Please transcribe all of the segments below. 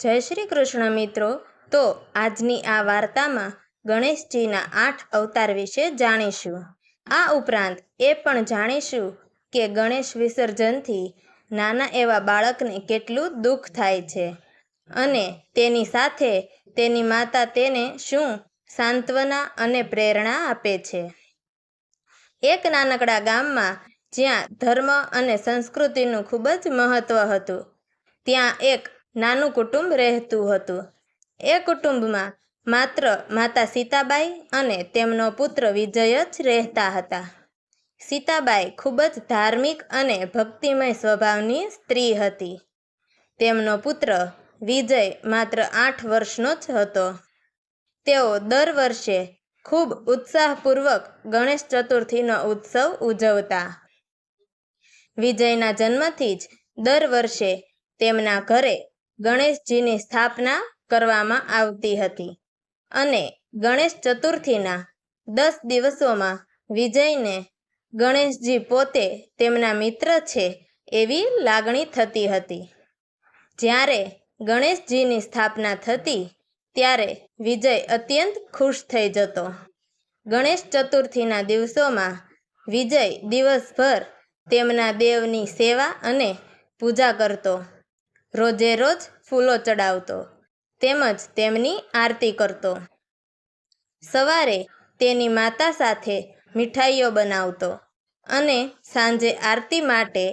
જય શ્રી કૃષ્ણ મિત્રો. તો આજની આ વાર્તામાં ગણેશજીના આઠ અવતાર વિશે જાણીશું. આ ઉપરાંત એ પણ જાણીશું કે ગણેશ વિસર્જનથી નાના એવા બાળકને કેટલું દુઃખ થાય છે અને તેની સાથે તેની માતા તેને શું સાંત્વના અને પ્રેરણા આપે છે. એક નાનકડા ગામમાં જ્યાં ધર્મ અને સંસ્કૃતિનું ખૂબ જ મહત્ત્વ હતું, ત્યાં એક નાનું કુટુંબ રહેતું હતું. એ કુટુંબમાં માત્ર માતા સીતાબાઈ અને તેમનો પુત્ર વિજય જ રહેતા હતા. સીતાબાઈ ખૂબ જ ધાર્મિક અને ભક્તિમય સ્વભાવની સ્ત્રી હતી. તેમનો પુત્ર વિજય માત્ર આઠ વર્ષનો જ હતો. તેઓ દર વર્ષે ખૂબ ઉત્સાહપૂર્વક ગણેશ ચતુર્થીનો ઉત્સવ ઉજવતા. વિજયના જન્મથી જ દર વર્ષે તેમના ઘરે ગણેશજીની સ્થાપના કરવામાં આવતી હતી અને ગણેશ ચતુર્થીના દસ દિવસોમાં વિજયને ગણેશજી પોતે તેમના મિત્ર છે એવી લાગણી થતી હતી. જ્યારે ગણેશજીની સ્થાપના થતી ત્યારે વિજય અત્યંત ખુશ થઈ જતો. ગણેશ ચતુર્થીના દિવસોમાં વિજય દિવસભર તેમના દેવની સેવા અને પૂજા કરતો. રોજે રોજ ફૂલો ચડાવતો તેમજ તેમની આરતી કરતો. સવારે તેની માતા સાથે મીઠાઈઓ બનાવતો અને સાંજે આરતી માટે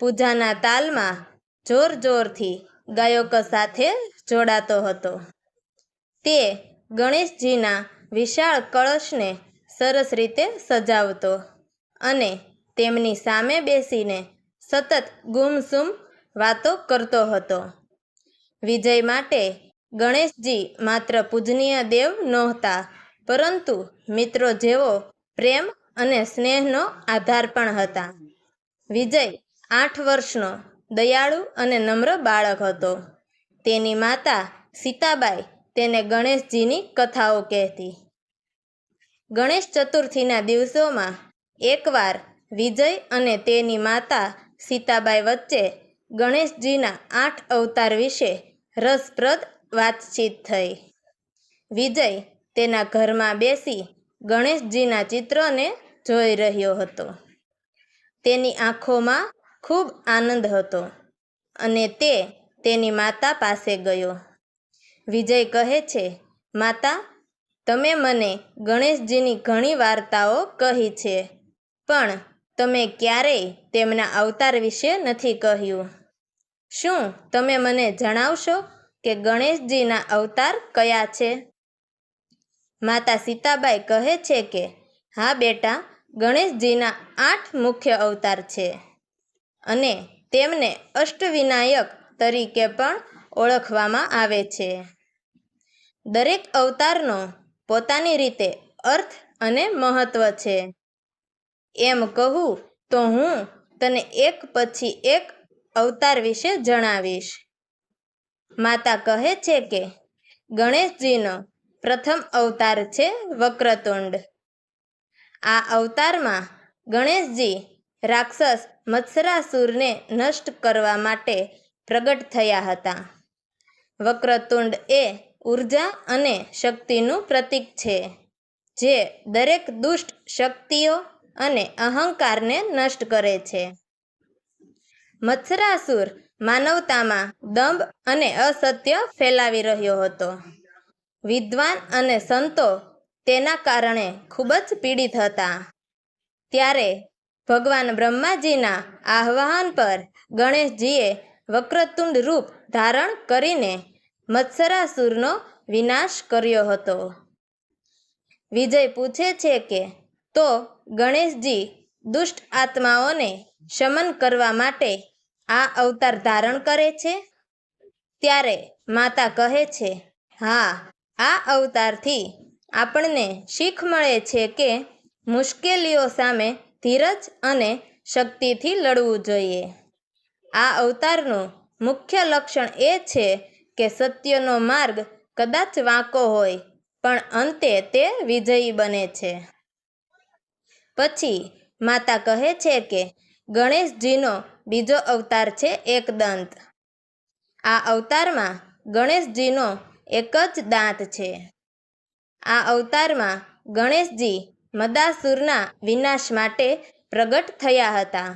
પૂજાના તાલમાં જોર જોરથી ગાયકો સાથે જોડાતો હતો. તે ગણેશજીના વિશાળ કળશને સરસ રીતે સજાવતો અને તેમની સામે બેસીને સતત ગુમસુમ વાતો કરતો હતો. વિજય માટે ગણેશજી માત્ર પૂજનીય દેવ નહોતા, પરંતુ મિત્રો જેવો પ્રેમ અને સ્નેહનો આધાર પણ હતા. વિજય આઠ વર્ષનો, દયાળુ અને નમ્ર બાળક હતો. તેની માતા સીતાબાઈ તેને ગણેશજીની કથાઓ કહેતી. ગણેશ ચતુર્થીના દિવસોમાં એકવાર વિજય અને તેની માતા સીતાબાઈ વચ્ચે ગણેશજીના આઠ અવતાર વિશે રસપ્રદ વાતચીત થઈ. વિજય તેના ઘરમાં બેસી ગણેશજીના ચિત્રોને જોઈ રહ્યો હતો. તેની આંખોમાં ખૂબ આનંદ હતો અને તે તેની માતા પાસે ગયો. વિજય કહે છે, માતા, તમે મને ગણેશજીની ઘણી વાર્તાઓ કહી છે, પણ તમે ક્યારેય તેમના અવતાર વિશે નથી કહ્યું. શું તમે મને જણાવશો કે ગણેશજીના અવતાર કયા છે? માતા સીતાબાઈ કહે છે કે, હા બેટા, ગણેશજીના આઠ મુખ્ય અવતાર છે અને તેમને અષ્ટવિનાયક તરીકે પણ ઓળખવામાં આવે છે. દરેક અવતારનો પોતાની રીતે અર્થ અને મહત્વ છે. એમ કહું તો હું તને એક પછી એક અવતાર વિશે જણાવીશ. માતા કહે છે કે, ગણેશજીનો પ્રથમ અવતાર છે વક્રતુંડ. આ અવતારમાં ગણેશજી રાક્ષસ મત્સરાસુરને નષ્ટ કરવા માટે પ્રગટ થયા હતા. વક્રતુંડ એ ઊર્જા અને શક્તિનું પ્રતીક છે, જે દરેક દુષ્ટ શક્તિઓ અને અહંકારને નષ્ટ કરે છે. મત્સરાસુર માનવતામાં દંભ અને અસત્ય ફેલાવી રહ્યો હતો. વિદ્વાન અને સંતો તેના કારણે ખૂબ જ પીડિત હતા. ત્યારે ભગવાન બ્રહ્માજીના આહ્વાન પર ગણેશજીએ વક્રતુંડ રૂપ ધારણ કરીને મત્સરાસુરનો વિનાશ કર્યો હતો. વિજય પૂછે છે કે, તો ગણેશજી દુષ્ટ આત્માઓને શમન કરવા માટે આ અવતાર ધારણ કરે છે? ત્યારે માતા કહે છે, હા, આ અવતારથી આપણને શીખ મળે છે કે મુશ્કેલીઓ સામે ધીરજ અને શક્તિથી લડવું જોઈએ. આ અવતારનું મુખ્ય લક્ષણ એ છે કે સત્યનો માર્ગ કદાચ વાંકો હોય, પણ અંતે તે વિજયી બને છે. પછી માતા કહે છે કે ગણેશજીનો બીજો અવતાર છે એકદંત આ અવતારમાં ગણેશજીનો એક જ દાંત છે. આ અવતારમાં ગણેશજી મદાસુરના વિનાશ માટે પ્રગટ થયા હતા.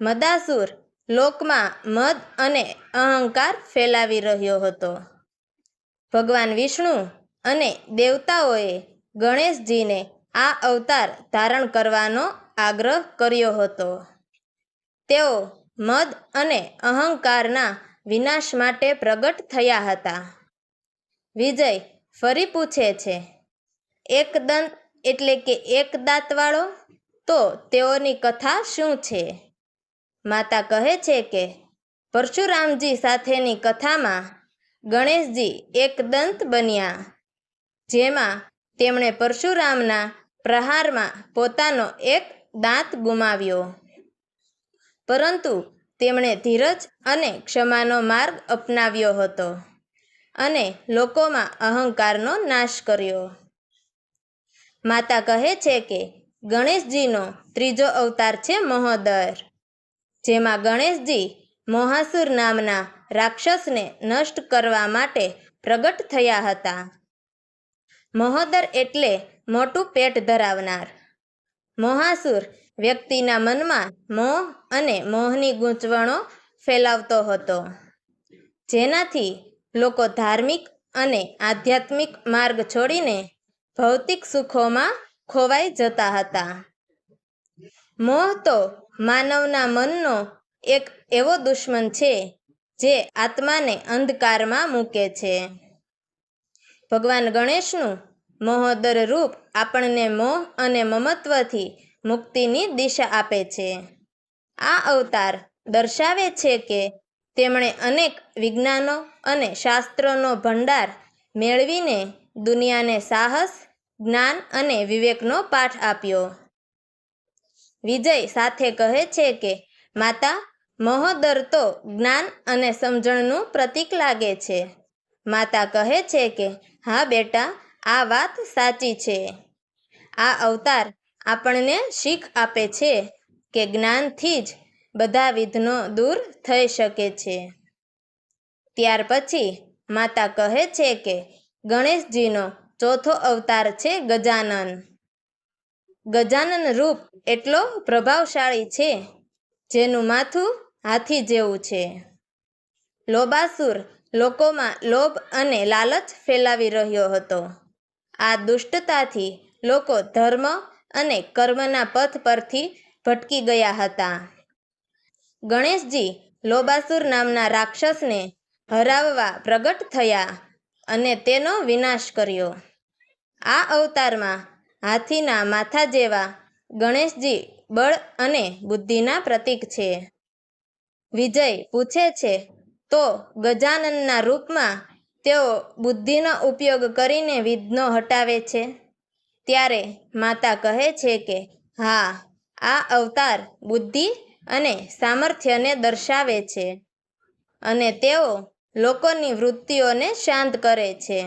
મદાસુર લોકમાં મદ અને અહંકાર ફેલાવી રહ્યો હતો. ભગવાન વિષ્ણુ અને દેવતાઓએ ગણેશજીને આ અવતાર ધારણ કરવાનો આગ્રહ કર્યો હતો. તેઓ મદ અને અહંકારના વિનાશ માટે પ્રગટ થયા હતા. વિજય ફરી પૂછે છે, એક દંત એટલે કે એક દાંતવાળો? તો તેઓની કથા શું છે? માતા કહે છે કે, પરશુરામજી સાથેની કથામાં ગણેશજી એક દંત બન્યા, જેમાં તેમણે પરશુરામના પ્રહારમાં પોતાનો એક દાંત ગુમાવ્યો. પરંતુ તેમણે ધીરજ અને ક્ષમાનો માર્ગ અપનાવ્યો હતો અને લોકોમાં અહંકારનો નાશ કર્યો. માતા કહે છે કે ગણેશજીનો ત્રીજો અવતાર છે મહોદર જેમાં ગણેશજી મોહાસુર નામના રાક્ષસને નષ્ટ કરવા માટે પ્રગટ થયા હતા. મહોદર એટલે મોટું પેટ ધરાવનાર. મોહાસુર વ્યક્તિના મનમાં મોહ અને મોહની ગૂંચવણો ફેલાવતો હતો. જેનાથી લોકો ધાર્મિક અને આધ્યાત્મિક માર્ગ છોડીને ભૌતિક સુખોમાં ખોવાઈ જતા હતા. મોહ તો માનવના મનનો એક એવો દુશ્મન છે, જે આત્માને અંધકારમાં મૂકે છે. ભગવાન ગણેશનું મોહોદર રૂપ આપણને મોહ અને મમત્વથી મુક્તિની દિશા આપે છે. આ અવતાર દર્શાવે છે કે તેમણે અનેક વિજ્ઞાનો અને શાસ્ત્રોનો ભંડાર મેળવીને દુનિયાને સાહસ, જ્ઞાન અને વિવેકનો પાઠ આપ્યો. વિજય સાથે કહે છે કે, માતા મહોદર તો જ્ઞાન અને સમજણનું પ્રતીક લાગે છે માતા કહે છે કે, હા બેટા, આ વાત સાચી છે. આ અવતાર આપણને શીખ આપે છે કે જ્ઞાનથી જ બધા વિઘ્નો દૂર થઈ શકે છે. ત્યાર પછી માતા કહે છે કે ગણેશજીનો ચોથો અવતાર છે ગજાનન. ગજાનન રૂપ એટલો પ્રભાવશાળી છે જેનું માથું હાથી જેવું છે. લોબાસુર લોકોમાં લોભ અને લાલચ ફેલાવી રહ્યો હતો. આ દુષ્ટતાથી લોકો ધર્મ અને કર્મના પથ પરથી ભટકી ગયા હતા. ગણેશજી લોબાસુર નામના રાક્ષસને હરાવવા પ્રગટ થયા અને તેનો વિનાશ કર્યો. આ અવતારમાં હાથીના માથા જેવા ગણેશજી બળ અને બુદ્ધિના પ્રતીક છે. વિજય પૂછે છે, તો ગજાનનના રૂપમાં તેઓ બુદ્ધિનો ઉપયોગ કરીને વિઘ્નો હટાવે છે? ત્યારે માતા કહે છે કે, હા, આ અવતાર બુદ્ધિ અને સામર્થ્યને દર્શાવે છે અને તેઓ લોકોની વૃત્તિઓને શાંત કરે છે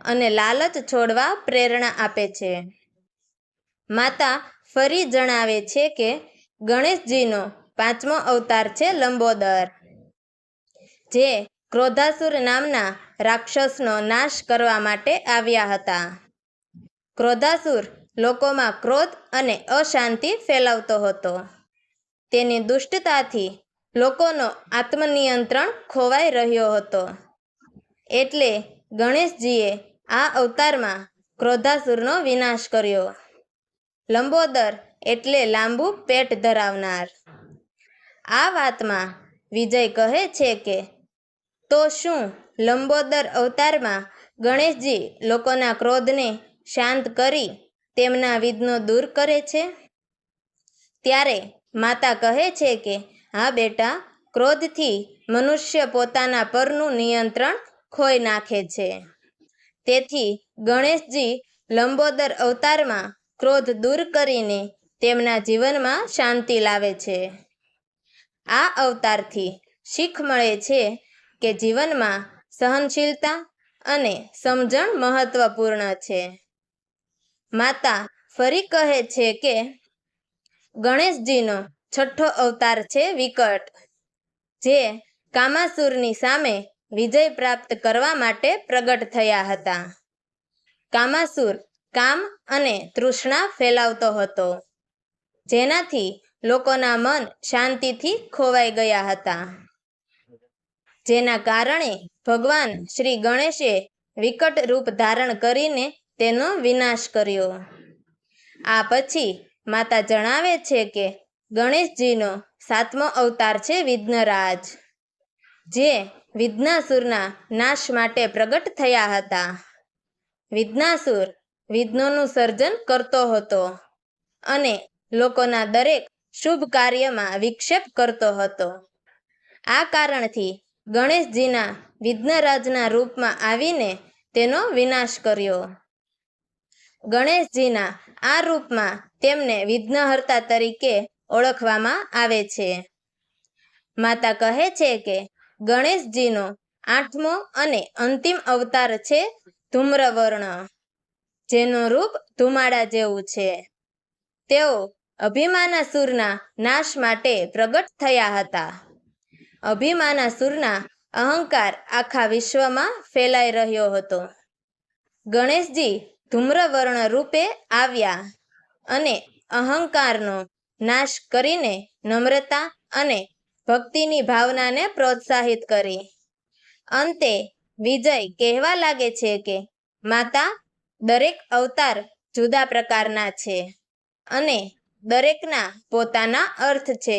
અને લાલચ છોડવા પ્રેરણા આપે છે. માતા ફરી જણાવે છે કે, ગણેશજીનો પાંચમો અવતાર છે લંબોદર, જે ક્રોધાસુર નામના રાક્ષસનો નાશ કરવા માટે આવ્યા હતા. ક્રોધાસુર લોકોમાં ક્રોધ અને અશાંતિ ફેલાવતો હતો. તેની દુષ્ટતાથી લોકોનો આત્મનિયંત્રણ ખોવાઈ રહ્યો હતો. એટલે ગણેશજીએ આ અવતારમાં ક્રોધાસુરનો વિનાશ કર્યો. લંબોદર એટલે લાંબુ પેટ ધરાવનાર. આ વાતમાં વિજય કહે છે કે, તો શું લંબોદર અવતારમાં ગણેશજી લોકોના ક્રોધને શાંત કરી તેમના વિઘ્નો દૂર કરે છે? ત્યારે માતા કહે છે કે, હા બેટા, ક્રોધથી મનુષ્ય પોતાના પરનું નિયંત્રણ ખોઈ નાખે છે. તેથી ગણેશજી લંબોદર અવતારમાં ક્રોધ દૂર કરીને તેમના જીવનમાં શાંતિ લાવે છે. આ અવતારથી શીખ મળે છે કે જીવનમાં સહનશીલતા અને સમજણ મહત્વપૂર્ણ છે. માતા ફરી કહે છે કે, ગણેશજીનો છઠ્ઠો અવતાર છે વિકટ, જે કામાસુરની સામે વિજય પ્રાપ્ત કરવા માટે પ્રગટ થયા હતા. કામાસુર કામ અને તૃષ્ણા ફેલાવતો હતો, જેનાથી લોકોના મન શાંતિથી ખોવાઈ ગયા હતા. જેના કારણે ભગવાન શ્રી ગણેશે વિકટ રૂપ ધારણ કરીને તેનો વિનાશ કર્યો. આ પછી માતા જણાવે છે કે ગણેશજીનો સાતમો અવતાર છે વિઘ્નરાજ, જે વિઘ્નાસુરના નાશ માટે પ્રગટ થયા હતા. વિઘ્નાસુર વિઘ્નોનું સર્જન કરતો હતો અને લોકોના દરેક શુભ કાર્યમાં વિક્ષેપ કરતો હતો. આ કારણથી ગણેશજીના વિઘ્નરાજના રૂપમાં આવીને તેનો વિનાશ કર્યો. ગણેશજીના આ રૂપમાં તેમને વિઘ્નહર્તા તરીકે ઓળખવામાં આવે છે. માતા કહે છે કે ગણેશજીનો આઠમો અને અંતિમ અવતાર છે ધૂમ્રવર્ણ, જેનું રૂપ ધુમાડા જેવું છે. તેઓ અભિમાનાસુરના નાશ માટે પ્રગટ થયા હતા. અભિમાનાસુરના અહંકાર આખા વિશ્વમાં ફેલાઈ રહ્યો હતો. ગણેશજી ધૂમ્રવર્ણ રૂપે આવ્યા અને અહંકારનો નાશ કરીને નમ્રતા અને ભક્તિની ભાવનાને પ્રોત્સાહિત કરી. અંતે વિજય કહેવા લાગે છે કે માતા દરેક અવતાર જુદા પ્રકારના છે અને દરેકના પોતાના અર્થ છે.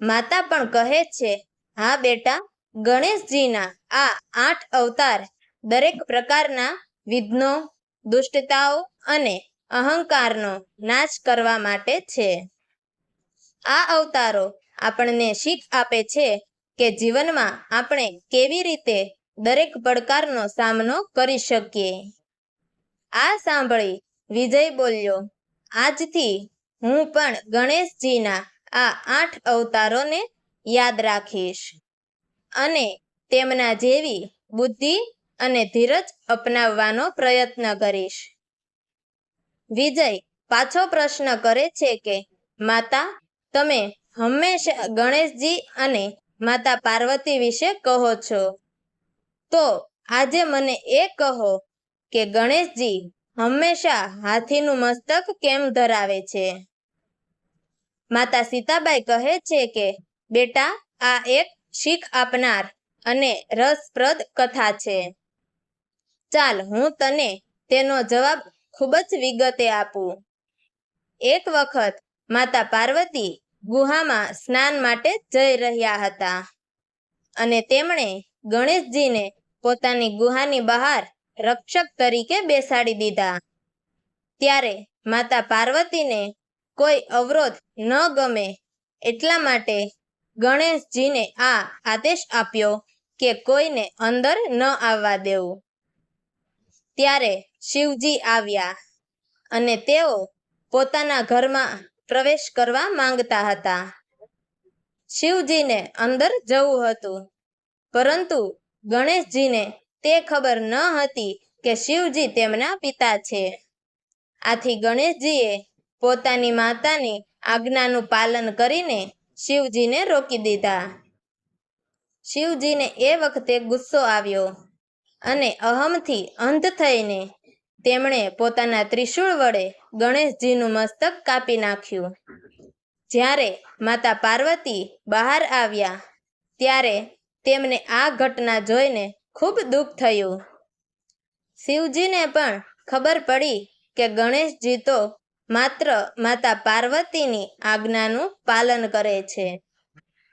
માતા પણ કહે છે, હા બેટા, ગણેશજીના આ આઠ અવતાર દરેક પ્રકારના વિઘ્નો, દુષ્ટતાઓ અને અહંકારનો નાશ કરવા માટે છે. આ અવતારો આપણને શીખ આપે છે કે જીવનમાં આપણે કેવી રીતે દરેક પડકારનો સામનો કરી શકીએ. આ સાંભળી વિજય બોલ્યો, આજથી હું પણ ગણેશજીના આ આઠ અવતારોને યાદ રાખીશ અને તેમના જેવી બુદ્ધિ અને ધીરજ અપનાવવાનો પ્રયત્ન કરીશ. વિજય પાછો પ્રશ્ન કરે છે કે, માતા, તમે હંમેશા ગણેશજી અને માતા પાર્વતી વિશે કહો છો? તો આજે મને એ કહો કે ગણેશજી હંમેશા હાથીનું મસ્તક કેમ ધરાવે છે માતા સીતાબાઈ કહે છે કે, બેટા, આ એક શીખ આપનાર અને રસપ્રદ કથા છે. ચાલ હું તને તેનો જવાબ ખૂબ જ વિગતે આપું. એક વખત માતા પાર્વતી ગુહામાં સ્નાન માટે જઈ રહ્યા હતા અને તેમણે ગણેશજીને પોતાની ગુહાની બહાર રક્ષક તરીકે બેસાડી દીધા. ત્યારે માતા પાર્વતીને કોઈ અવરોધ ન ગમે એટલા માટે ગણેશજીને આ આદેશ આપ્યો કે કોઈને અંદર ન આવવા દેવું. ત્યારે શિવજી આવ્યા અને તેઓ પોતાના ઘરમાં પ્રવેશ કરવા માંગતા હતા. શિવજીને અંદર જવું હતું, પરંતુ ગણેશજીને તે ખબર ન હતી કે શિવજી તેમના પિતા છે. આથી ગણેશજીએ પોતાની માતાની આજ્ઞાનું પાલન કરીને શિવજીને રોકી દીધા. શિવજીને એ વખતે ગુસ્સો આવ્યો અને અહમથી અંધ થઈને તેમણે પોતાના ત્રિશૂળ વડે ગણેશજીનું મસ્તક કાપી નાખ્યું. જ્યારે માતા પાર્વતી બહાર આવ્યા, ત્યારે તેમને આ ઘટના જોઈને ખૂબ દુઃખ થયું. શિવજીને પણ ખબર પડી કે ગણેશજી તો માત્ર માતા પાર્વતીની આજ્ઞાનું પાલન કરે છે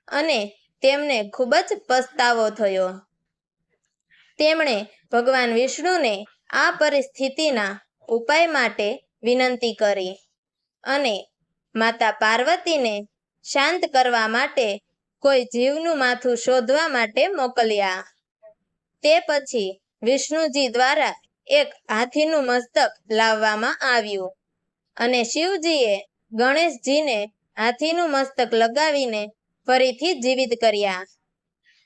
અને તેમને ખૂબ જ પસ્તાવો થયો. તેમણે ભગવાન વિષ્ણુને આ પરિસ્થિતિના ઉપાય માટે વિનંતી કરી અને માતા પાર્વતીને શાંત કરવા માટે કોઈ જીવનું માથું શોધવા માટે મોકલ્યા. તે પછી વિષ્ણુજી દ્વારા એક હાથીનું મસ્તક લાવવામાં આવ્યું અને શિવજીએ ગણેશજીને હાથીનું મસ્તક લગાવીને ફરીથી જીવિત કર્યા.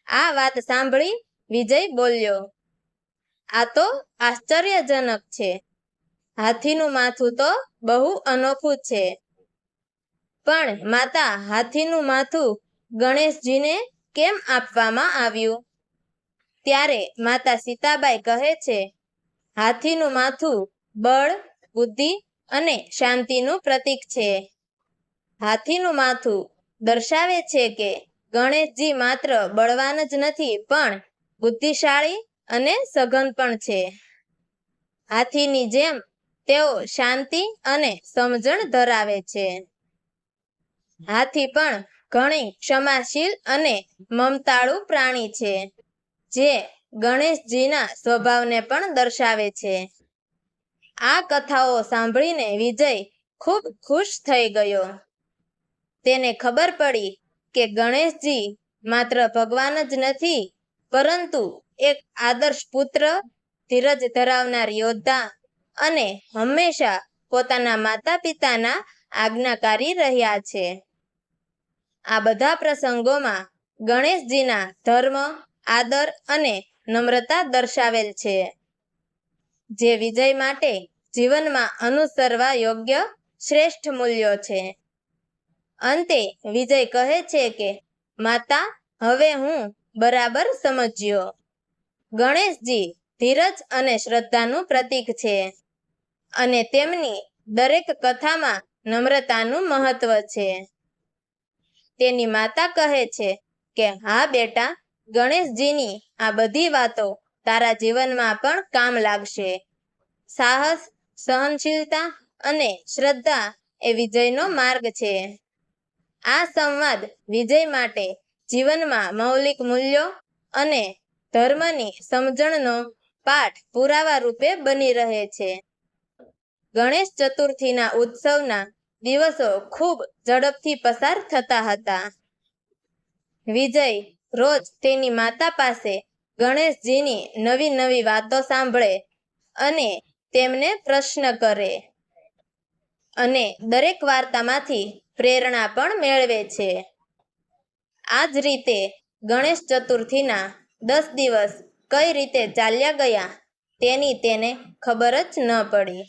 આ વાત સાંભળી વિજય બોલ્યો, આ તો આશ્ચર્યજનક છે. હાથીનું માથું તો બહુ અનોખું છે. પણ માતા, હાથીનું માથું ગણેશજીને કેમ આપવામાં આવ્યું? ત્યારે માતા સીતાબાઈ કહે છે, હાથીનું માથું બળ, બુદ્ધિ અને શાંતિનું પ્રતીક છે. હાથીનું માથું દર્શાવે છે કે ગણેશજી માત્ર બળવાન જ નથી, પણ બુદ્ધિશાળી અને સઘન પણ છે. હાથીની જેમ તેઓ શાંતિ અને સમજણ ધરાવે છે. હાથી પણ ઘણી ક્ષમાશીલ અને મમતાળુ પ્રાણી છે, જે ગણેશજીના સ્વભાવને પણ દર્શાવે છે. આ કથાઓ સાંભળીને વિજય ખૂબ ખુશ થઈ ગયો. તેને ખબર પડી કે ગણેશજી માત્ર ભગવાન જ નથી પરંતુ એક આદર્શ પુત્ર ધીરજ ધરાવનાર યોદ્ધા અને હંમેશા પોતાના માતા પિતાના આજ્ઞાકારી રહ્યા છે. આ બધા પ્રસંગોમાં ગણેશજીના ધર્મ, આદર અને નમ્રતા દર્શાવેલ છે. જે વિજય માટે જીવનમાં અનુસરવા યોગ્ય શ્રેષ્ઠ મૂલ્યો છે. અંતે વિજય કહે છે કે, માતા, હવે હું બરાબર સમજ્યો. ગણેશજી ધીરજ અને શ્રદ્ધાનું પ્રતીક છે અને તેમની દરેક કથામાં નમ્રતાનું મહત્વ છે. તેની માતા કહે છે કે, હા, બેટા, ગણેશજીની આ બધી વાતો તારા જીવનમાં પણ કામ લાગશે. સાહસ, સહનશીલતા અને શ્રદ્ધા એ વિજયનો માર્ગ છે. આ સંવાદ વિજય માટે જીવનમાં મૌલિક મૂલ્યો અને ધર્મની સમજણનો પાઠ પુરાવા રૂપે બની રહે છે. ગણેશ ચતુર્થીના ઉત્સવના દિવસો ખૂબ ઝડપથી પસાર થતા હતા. વિજય રોજ તેની માતા પાસે ગણેશજીની નવી નવી વાતો સાંભળે અને તેમને પ્રશ્ન કરે અને દરેક વાર્તામાંથી પ્રેરણા પણ મેળવે છે. આ જ રીતે ગણેશ ચતુર્થીના દસ દિવસ કઈ રીતે ચાલ્યા ગયા તેની તેને ખબર જ ન પડી.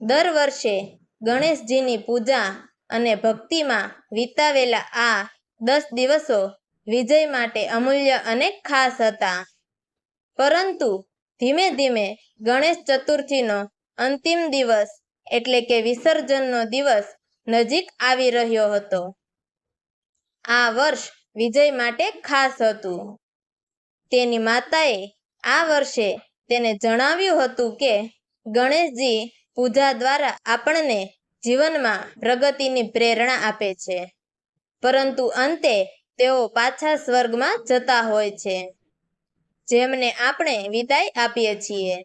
દર વર્ષે ગણેશજીની પૂજા અને ભક્તિમાં વિતાવેલા આ દસ દિવસો વિજય માટે અમૂલ્ય અને ખાસ હતા. પરંતુ ધીમે ધીમે ગણેશ ચતુર્થીનો અંતિમ દિવસ એટલે કે વિસર્જનનો દિવસ નજીક આવી રહ્યો હતો. આ વર્ષ વિજય માટે ખાસ હતું. તેની માતાએ આ વર્ષે તેને જણાવ્યું હતું કે, ગણેશજી પૂજા દ્વારા આપણને જીવનમાં પ્રગતિની પ્રેરણા આપે છે. પરંતુ અંતે તેઓ પાછા સ્વર્ગમાં જતા હોય છે. જેમને આપણે વિદાય આપીએ છીએ.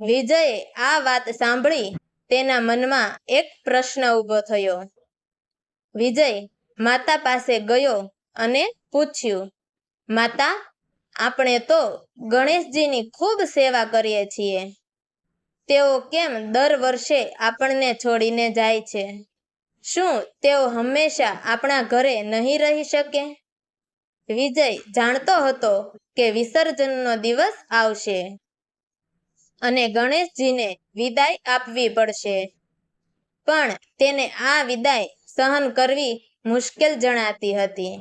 વિજયે આ વાત સાંભળી તેના મનમાં એક પ્રશ્ન ઊભો થયો. વિજય માતા પાસે ગયો અને પૂછ્યું, માતા, આપણે તો ગણેશજીની ખૂબ સેવા કરીએ છીએ. તેઓ કેમ દર વર્ષે આપણને છોડીને જાય છે? શું તેઓ હંમેશા આપણા ઘરે નહીં રહી શકે? વિજય જાણતો હતો કે વિસર્જનનો દિવસ આવશે અને ગણેશજીને વિદાય આપવી પડશે. પણ તેને આ વિદાય સહન કરવી મુશ્કેલ જણાતી હતી.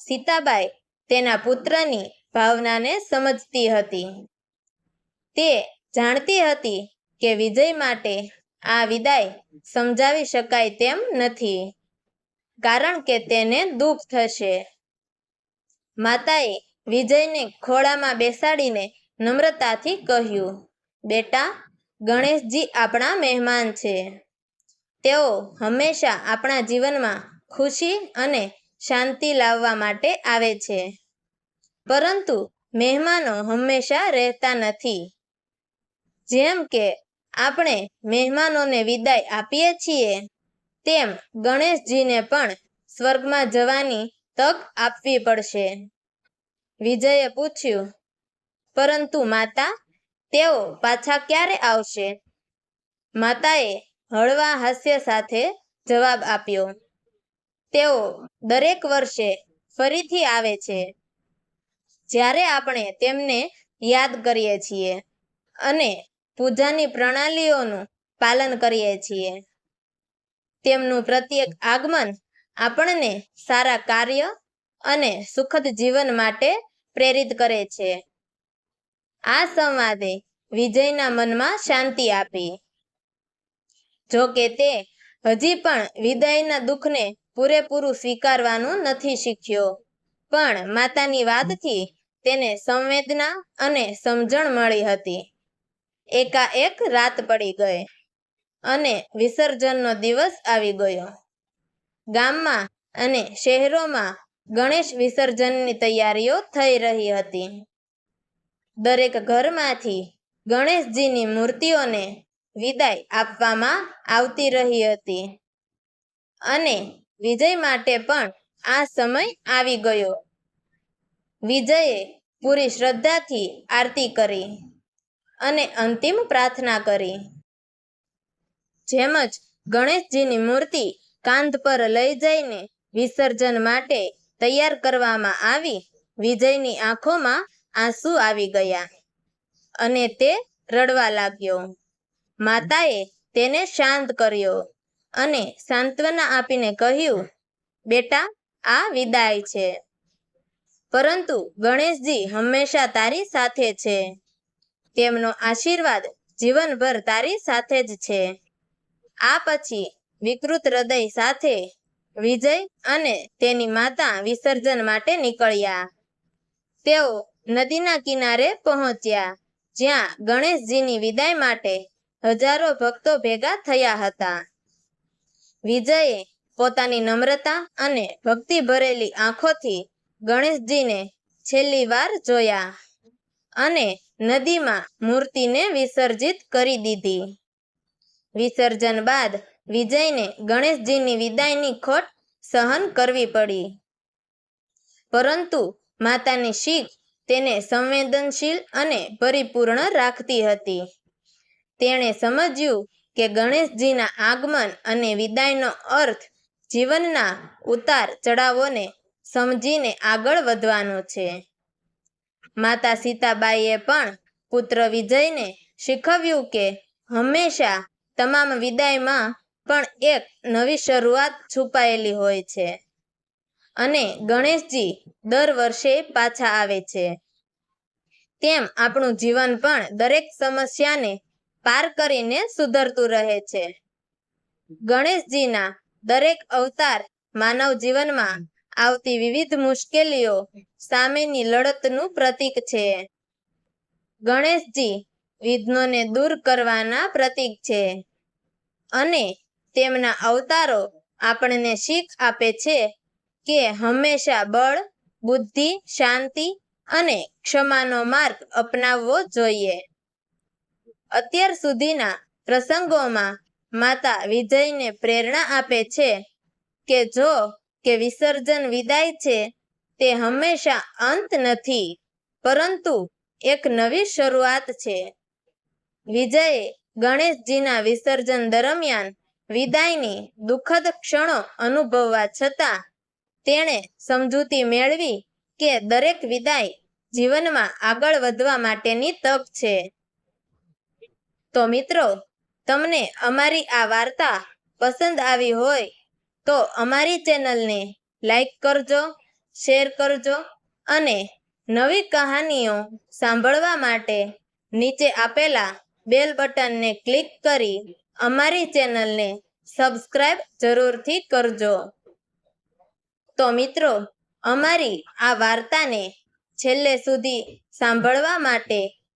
સીતાબાઈ તેના પુત્રની ભાવનાને સમજતી હતી. તે જાણતી હતી કે વિજય માટે આ વિદાય સમજાવી શકાય તેમ નથી, કારણ કે તેને દુઃખ થશે. માતાએ વિજયને ખોળામાં બેસાડીને નમ્રતાથી કહ્યું, બેટા, ગણેશજી આપણા મહેમાન છે. તેઓ હંમેશા આપણા જીવનમાં ખુશી અને શાંતિ લાવવા માટે આવે છે. પરંતુ મહેમાનો હંમેશા રહેતા નથી. જેમ કે આપણે મહેમાનોને વિદાય આપીએ છીએ, તેમ ગણેશજીને પણ સ્વર્ગમાં જવાની તક આપવી પડશે. વિજયે પૂછ્યું, પરંતુ માતા, તેઓ પાછા ક્યારે આવશે? માતાએ હળવા હાસ્ય સાથે જવાબ આપ્યો. તેઓ દરેક વર્ષે ફરીથી આવે છે. જ્યારે આપણે તેમને યાદ કરીએ છીએ અને પૂજાની પ્રણાલીઓનું પાલન કરીએ છીએ, તેમનું પ્રત્યેક આગમન આપણને સારા કાર્ય અને સુખદ જીવન માટે પ્રેરિત કરે છે. આ સંવાદે વિજયના મનમાં શાંતિ આપી. જો કે તે હજી પણ વિદાયના દુઃખને પૂરેપૂરું સ્વીકારવાનું નથી શીખ્યો. પણ માતાની વાતથી તેને સંવેદના અને સમજણ મળી હતી. એકાએક રાત પડી ગઈ અને વિસર્જનનો દિવસ આવી ગયો. ગામમાં અને શહેરોમાં ગણેશ વિસર્જનની તૈયારીઓ થઈ રહી હતી. દરેક ઘરમાંથી ગણેશજીની મૂર્તિઓને વિદાય આપવામાં આવતી રહી હતી. અને વિજય માટે પણ આ સમય આવી ગયો. વિજયે પૂરી શ્રદ્ધાથી આરતી કરી અને અંતિમ પ્રાર્થના કરી. જેમ જ ગણેશજીની મૂર્તિ કાંધ પર લઈ જઈને વિસર્જન માટે તૈયાર કરવામાં આવી, વિજયની આંખોમાં આંસુ આવી ગયા અને તે રડવા લાગ્યો. માતાએ તેને શાંત કર્યો અને સાંત્વના આપીને કહ્યું, બેટા, આ વિદાય છે. પરંતુ ગણેશજી હંમેશા તારી સાથે છે. તેમનો આશીર્વાદ જીવનભર તારી સાથે જ છે. આ પછી વિકૃત હૃદય સાથે વિજય અને તેની માતા વિસર્જન માટે નીકળ્યા. તેઓ નદીના કિનારે પહોંચ્યા, જ્યાં ગણેશજીની વિદાય માટે હજારો ભક્તો ભેગા થયા હતા. વિજયે પોતાની નમ્રતા અને ભક્તિ ભરેલી આંખોથી ગણેશજીને છેલ્લી વાર જોયા અને નદીમાં મૂર્તિને વિસર્જિત કરી દીધી. વિસર્જન બાદ વિજયને ગણેશજીની વિદાયની ખોટ સહન કરવી પડી. પરંતુ માતાની શીખ તેને સંવેદનશીલ અને પરિપૂર્ણ રાખતી હતી. તેણે સમજ્યું કે ગણેશજીના આગમન અને વિદાયનો અર્થ જીવનના ઉતાર ચઢાવોને સમજીને આગળ વધવાનો છે. માતા સીતાબાઈએ પણ પુત્ર વિજયને શીખવ્યું કે હંમેશા તમામ વિદાયમાં પણ એક નવી શરૂઆત છુપાયેલી હોય છે અને ગણેશજી દર વર્ષે પાછા આવે છે. તેમ આપણું જીવન પણ દરેક સમસ્યાને પાર કરીને સુધરતું રહે છે. ગણેશજીના દરેક અવતાર માનવ જીવનમાં આવતી વિવિધ મુશ્કેલીઓ સામેની લડતનું પ્રતીક છે. ગણેશજી વિઘ્નોને દૂર કરવાના પ્રતીક છે અને તેમના અવતારો આપણને શીખ આપે છે કે હંમેશા બળ, બુદ્ધિ, શાંતિ અને ક્ષમાનો માર્ગ અપનાવવો જોઈએ. અત્યાર સુધીના પ્રસંગોમાં માતા વિજયને પ્રેરણા આપે છે કે જો કે વિસર્જન વિદાય છે, તે હંમેશા અંત નથી, પરંતુ એક નવી શરૂઆત છે. વિજયે ગણેશજીના વિસર્જન દરમિયાન વિદાયની દુઃખદ ક્ષણો અનુભવવા છતાં તેણે સમજૂતી મેળવી કે દરેક વિદાય જીવનમાં આગળ વધવા માટેની તક છે. તો મિત્રો, તમને અમારી આ વાર્તા પસંદ આવી હોય તો અમારી ચેનલને લાઈક કરજો, શેર કરજો અને નવી કહાનીઓ સાંભળવા માટે નીચે આપેલા બેલ બટનને ક્લિક કરી અમારી ચેનલને સબસ્ક્રાઈબ જરૂરથી કરજો. તો મિત્રો, અમારી આ વાર્તાને છેલ્લે સુધી સાંભળવા માટે